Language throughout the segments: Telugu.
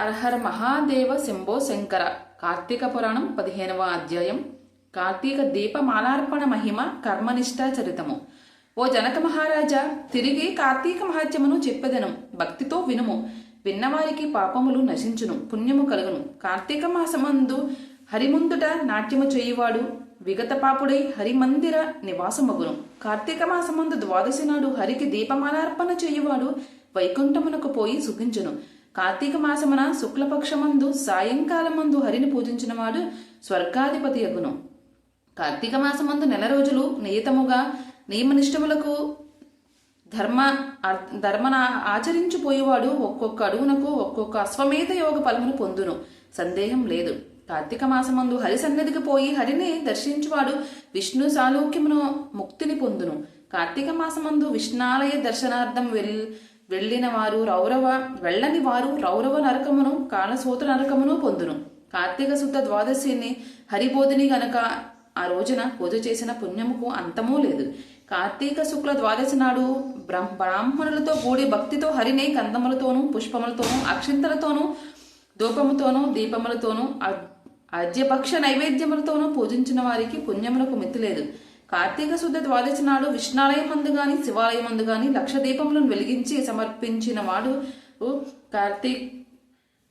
అర్హర మహాదేవ శంభో శంకర. కార్తీక పురాణం పదిహేనవ అధ్యాయం. కార్తీక దీపమాలార్పణ మహిమ కర్మనిష్ఠా చరితము. ఓ జనక మహారాజా తిరిగి కార్తీక మహత్యమును చెప్పెదను. భక్తితో వినుము. విన్నవారికి పాపములు నశించును పుణ్యము కలుగును. కార్తీక మాసమందు హరిముందుట నాట్యము చేయువాడు విగత పాపుడై హరిమందిర నివాసమగును. కార్తీక మాసమందు ద్వాదశి నాడు హరికి దీపమాలార్పణ చేయువాడు వైకుంఠమునకు పోయి సుఖించును. కార్తీక మాసమున శుక్లపక్షమందు సాయంకాలమందు హరిని పూజించినవాడు స్వర్గాధిపతి యగును కార్తీక మాసమందు నెల రోజులు నియతముగా నియమనిష్టములకు ధర్మ ధర్మన ఆచరించిపోయేవాడు ఒక్కొక్క అడుగునకు ఒక్కొక్క అశ్వమేధ యోగ ఫలమును పొందును. సందేహం లేదు. కార్తీక మాసమందు హరి సన్నిధికి పోయి హరిని దర్శించువాడు విష్ణు సాలోక్యమును ముక్తిని పొందును. కార్తీక మాసమందు విష్ణాలయ దర్శనార్థం వెల్ వెళ్ళిన వారు రౌరవ వెళ్ళని వారు రౌరవ నరకమును కాలసూత్ర నరకమును పొందును. కార్తీక శుద్ధ ద్వాదశిని హరిబోధిని గనక ఆ రోజున పూజ చేసిన పుణ్యముకు అంతమూ లేదు. కార్తీక శుక్ల ద్వాదశి నాడు బ్రాహ్మణులతో కూడి భక్తితో హరిని కందములతోనూ పుష్పములతోనూ అక్షింతలతోనూ ధూపముతోనూ దీపములతోనూ అద్యపక్ష నైవేద్యములతోనూ పూజించిన వారికి పుణ్యములకు మితి లేదు కార్తీక శుద్ధ ద్వాదశి నాడు విష్ణాలయం మందు గాని శివాలయం మందు గాని లక్ష దీపములను వెలిగించి సమర్పించిన వాడు కార్తీక్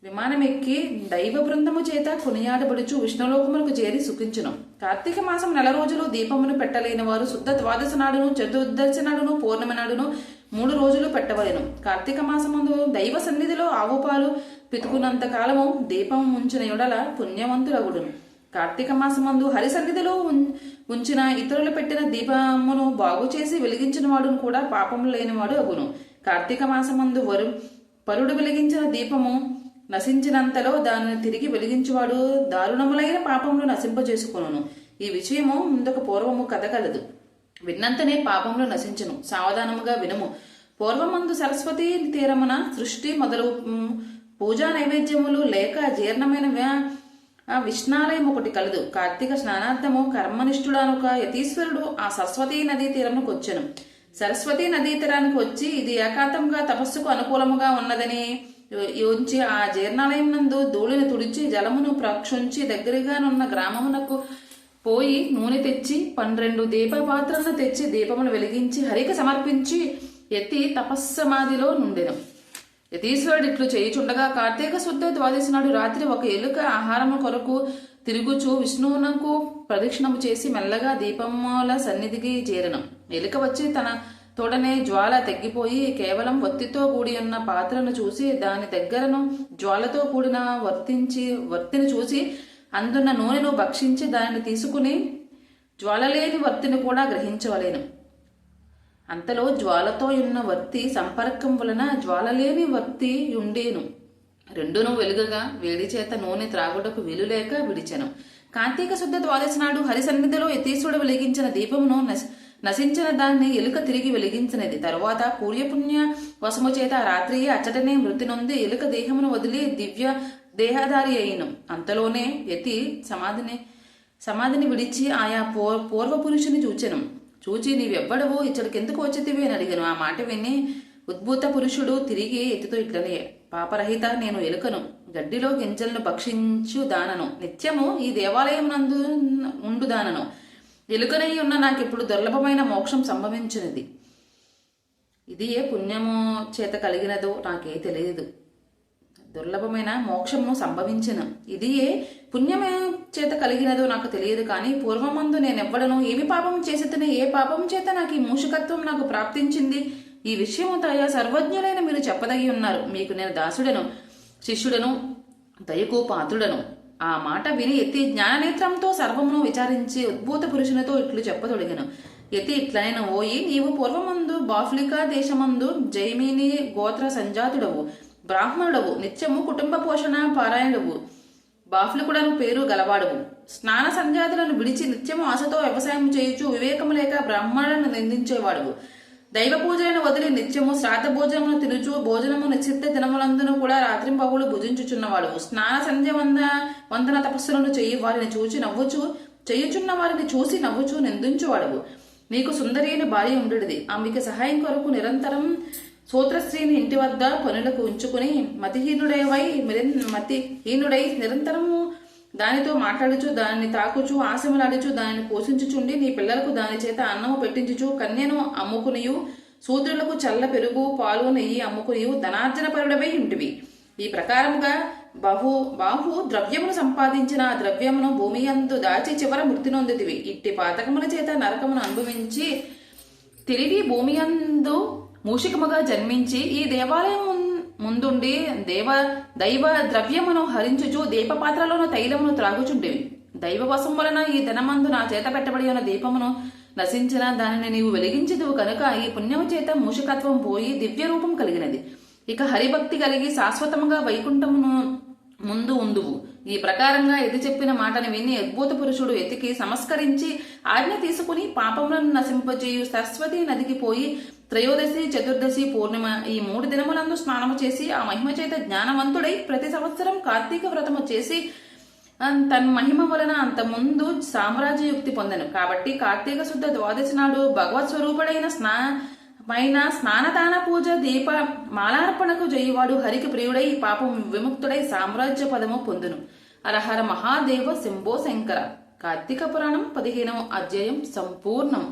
విమానమెక్కి దైవ బృందము చేత కొనియాడబడుచు విష్ణులోకములకు చేరి సుఖించును. కార్తీక మాసం నెల రోజులు దీపమును పెట్టలేని వారు శుద్ధ ద్వాదశ నాడును చతుర్దశి నాడును పౌర్ణమి నాడును మూడు రోజులు పెట్టవలెను. కార్తీక మాసమందు దైవ సన్నిధిలో ఆవుపాలు పితుకున్నంత కాలము దీపం ఉంచిన ఎడల పుణ్యవంతులగుడును కార్తీక మాసమందు హరి సన్నిధిలో ఉం- ఉంచిన ఇతరులు పెట్టిన దీపమును బాగు చేసి వెలిగించిన వాడును కూడా పాపము లేనివాడు అగును. కార్తీక మాసమందు వరు పరుడు వెలిగించిన దీపము నశించినంతలో దానిని తిరిగి వెలిగించువాడు దారుణములైన పాపములు నశింపజేసుకును ఈ విషయము ముందొక పూర్వము కథ కలదు. విన్నంతనే పాపములు నశించును. సావధానముగా వినుము. పూర్వమందు సరస్వతి తీరమున సృష్టి మొదలు పూజా నైవేద్యములు లేక జీర్ణమైన విష్ణాలయం ఒకటి కలదు. కార్తీక స్నానార్థము కర్మనిష్ఠుడానుక యతీశ్వరుడు ఆ సరస్వతీ నదీ తీరమునకు వచ్చెను సరస్వతీ నదీ తీరానికి వచ్చి ఇది ఏకాంతంగా తపస్సుకు అనుకూలముగా ఉన్నదని యోంచి ఆ జీర్ణాలయం నందు ధూళిని తుడిచి జలమును ప్రక్షుంచి దగ్గరగానున్న గ్రామమునకు పోయి నూనె తెచ్చి పన్నెండు దీపపాత్రలను తెచ్చి దీపమును వెలిగించి హరికి సమర్పించి ఎత్తి తపస్సమాధిలో నుండెను. యతీశ్వరుడు ఇట్లు చేయుచుండగా కార్తీక శుద్ధ ద్వాదశి నాడు రాత్రి ఒక ఎలుక ఆహారము కొరకు తిరుగుచు విష్ణువునకు ప్రదక్షిణము చేసి మెల్లగా దీపముల సన్నిధికి చేరను. ఎలుక వచ్చి తన తోడనే జ్వాల తగ్గిపోయి కేవలం వత్తితో కూడి ఉన్న పాత్రను చూసి దాని దగ్గరను జ్వాలతో కూడిన వర్తించి వర్తిని చూసి అందున్న నూనెను భక్షించి దానిని తీసుకుని జ్వాలలేని వర్తిని కూడా గ్రహించవలేను. అంతలో జ్వాలతో ఉన్న వర్తి సంపర్కం వలన జ్వాలలేని వర్తి ఉండేను రెండును వెలుగగా వేడి చేత నూనె త్రాగుటకు వీలులేక విడిచెను. కార్తీక శుద్ధ ద్వాదశి నాడు హరి సన్నిధిలో యతీశ్వరుడు వెలిగించిన దీపమును నశించిన దాన్ని ఎలుక తిరిగి వెలిగించినది. తరువాత పూర్యపుణ్య వశము చేత రాత్రి రాత్రియే అచ్చటనే మృతి నొంది ఎలుక దేహమును వదిలి దివ్య దేహధారి అయిను. అంతలోనే యతి సమాధిని సమాధిని విడిచి ఆయా పూర్ పూర్వ పురుషుని చూచెను. చూచి నీవెవ్వడవు? ఇచ్చడికెందుకు వచ్చితివి? అని అడిగాను. ఆ మాట విని ఉద్భూత పురుషుడు తిరిగి ఎత్తుతో ఇట్లనే పాపరహిత నేను ఎలుకను గడ్డిలో గింజలను భక్షించు దానను. నిత్యము ఈ దేవాలయం నందు ఉండు దానను. ఎలుకనై ఉన్న నాకిప్పుడు దుర్లభమైన మోక్షం సంభవించినది. ఇది ఏ పుణ్యము చేత కలిగినదో నాకే తెలియదు. దుర్లభమైన మోక్షము సంభవించిన. ఇది ఏ పుణ్యమే చేత కలిగినదో నాకు తెలియదు కానీ పూర్వమందు నేనెవ్వడను ఏమి పాపం చేసేతనే ఏ పాపం చేత నాకు ఈ మూషకత్వం నాకు ప్రాప్తించింది? ఈ విషయము తయ సర్వజ్ఞులైన మీరు చెప్పదగి ఉన్నారు. మీకు నేను దాసుడను శిష్యుడను దయకు పాత్రుడను ఆ మాట విని ఎత్తి జ్ఞాననేత్రంతో సర్వమును విచారించి ఉద్భూత పురుషునితో ఇట్లు చెప్పదొడిగను. ఎత్తి ఇట్లనైన ఓయి నీవు పూర్వమందు బాఫ్లికా దేశమందు జైమిని గోత్ర సంజాతుడవు బ్రాహ్మణుడవు నిత్యము కుటుంబ పోషణ పారాయణుడవు. బాఫ్లికుడను పేరు గలవాడవు స్నాన సంజాతులను విడిచి నిత్యము ఆశతో వ్యవసాయం చేయుచు వివేకము లేక బ్రాహ్మణులను నిందించేవాడువు దైవ పూజలను వదిలి నిత్యము శ్రాద్ధ భోజనమును తినుచు భోజనము నిశ్చిత దినములందును కూడా రాత్రింపగులు భుజించుచున్నవాడు స్నాన సంధ్య వంద వందన తపస్సులను చెయ్యి వారిని చూచి నవ్వుచు చేయుచున్న వారిని చూసి నవ్వుచు నిందించువాడవు నీకు సుందరి అయిన భార్య ఉండేది ఆమెకి సహాయం కొరకు నిరంతరం సూత్రశ్రీని ఇంటి వద్ద పనులకు ఉంచుకుని మతిహీనుడేవై మతిహీనుడై నిరంతరము దానితో మాట్లాడుచు దానిని తాకుచు ఆశమలాడుచు దానిని పోషించుచుండి నీ పిల్లలకు దాని చేత అన్నము పెట్టించుచు కన్యను అమ్ముకునియు సూత్రులకు చల్ల పెరుగు పాలు నెయ్యి అమ్ముకునియు ధనార్జన పరుడవై ఇంటివి ఈ ప్రకారముగా బహు బాహు ద్రవ్యమును సంపాదించిన ఆ ద్రవ్యమును భూమి అందు దాచి చివర మృతి నొందితివి. ఇట్టి పాతకముల చేత నరకమును అనుభవించి తిరిగి భూమి అందు మూషికముగా జన్మించి ఈ దేవాలయం ముందుండి దేవ దైవ ద్రవ్యమును హరించుచు దీపపాత్రలోని తైలమును త్రాగుచుండేవి దైవవశం వలన ఈ ధనమందు నా చేత పెట్టబడి ఉన్న దీపమును నశించిన దానిని నీవు వెలిగించదువు కనుక ఈ పుణ్యము చేత మూషికత్వం పోయి దివ్య రూపం కలిగినది. ఇక హరిభక్తి కలిగి శాశ్వతముగా వైకుంఠమును ముందు ఉందువు ఈ ప్రకారంగా ఎది చెప్పిన మాటని విని అద్భుత పురుషుడు ఎతికి సంస్కరించి ఆజ్ఞ తీసుకుని పాపములను నశింపజేయు సరస్వతి నదికి పోయి త్రయోదశి చతుర్దశి పూర్ణిమ ఈ మూడు దినములందు స్నానము చేసి ఆ మహిమ చేత జ్ఞానవంతుడై ప్రతి సంవత్సరం కార్తీక వ్రతము చేసి తన మహిమ వలన అంత ముందు సామ్రాజ్యయుక్తి పొందను. కాబట్టి కార్తీక శుద్ధ ద్వాదశి నాడు భగవత్ స్వరూపుడైన స్నా పైన స్నానదాన పూజ దీప మాలార్పణకు జయవాడు హరికి ప్రియుడై పాపం విముక్తుడై సామ్రాజ్య పదము పొందును. అరహర మహాదేవ శంభో శంకర. కార్తీక పురాణం పదిహేనవ అధ్యాయం సంపూర్ణం.